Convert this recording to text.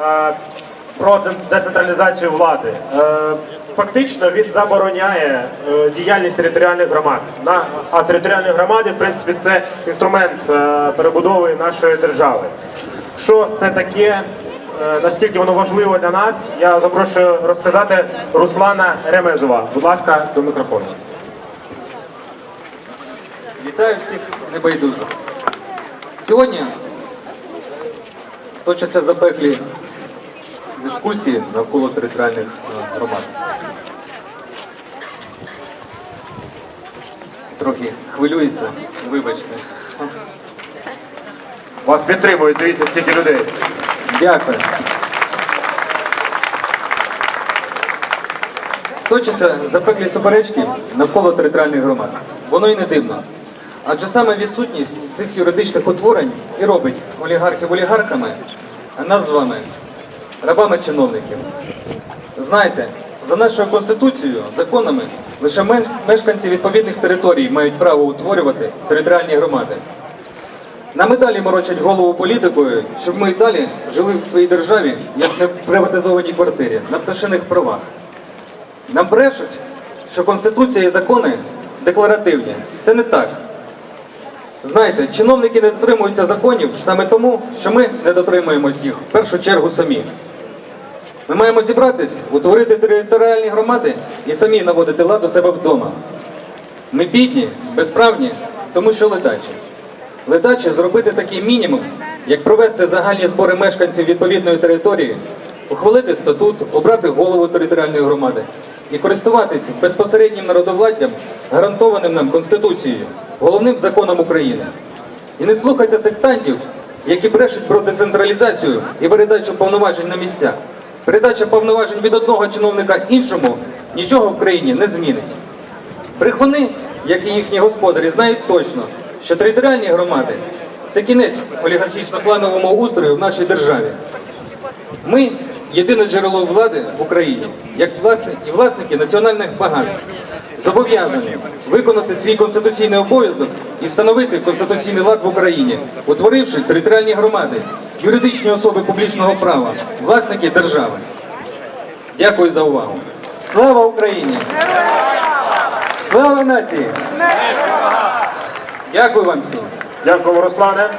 е, про децентралізацію влади. Е, Фактично він забороняє е, діяльність територіальних громад. А територіальні громади, в принципі, це інструмент перебудови нашої держави. Що це таке? Наскільки воно важливо для нас, я запрошую розказати Руслана Ремезова. Будь ласка, до мікрофону. Вітаю всіх небайдужих. Сьогодні точаться запеклі дискусії навколо територіальних е, громад. Трохи хвилююся, вибачте. Вас підтримують, дивіться, скільки людей. Дякую. Точаться запеклі суперечки навколо територіальних громад. Воно і не дивно. Адже саме відсутність цих юридичних утворень і робить олігархів олігархами, а нас з вами рабами чиновників. Знаєте, за нашою конституцією, законами, лише мешканці відповідних територій мають право утворювати територіальні громади. Нам і далі морочать голову політикою, щоб ми і далі жили в своїй державі, як на приватизованій квартирі, на пташиних правах. Нам брешуть, що Конституція і закони декларативні. Це не так. Знаєте, чиновники не дотримуються законів саме тому, що ми не дотримуємось їх в першу чергу самі. Ми маємо зібратись, утворити територіальні громади і самі наводити лад у себе вдома. Ми бідні, безправні, тому що ледачі. Ледачі зробити такий мінімум, як провести загальні збори мешканців відповідної території, ухвалити статут, обрати голову територіальної громади і користуватись безпосереднім народовладдям, гарантованим нам Конституцією, головним законом України. І не слухайте сектантів, які брешуть про децентралізацію і передачу повноважень на місця. Передача повноважень від одного чиновника іншому нічого в країні не змінить. Брехуни, як і їхні господарі, знають точно, що територіальні громади це кінець олігархічно-плановому устрою в нашій державі. Ми єдине джерело влади в Україні, як власники національних багатств, зобов'язані виконати свій конституційний обов'язок і встановити конституційний лад в Україні, утворивши територіальні громади, юридичні особи публічного права, власники держави. Дякую за увагу. Слава Україні! Слава нації! Дякую вам всім! Дякую, Руслане.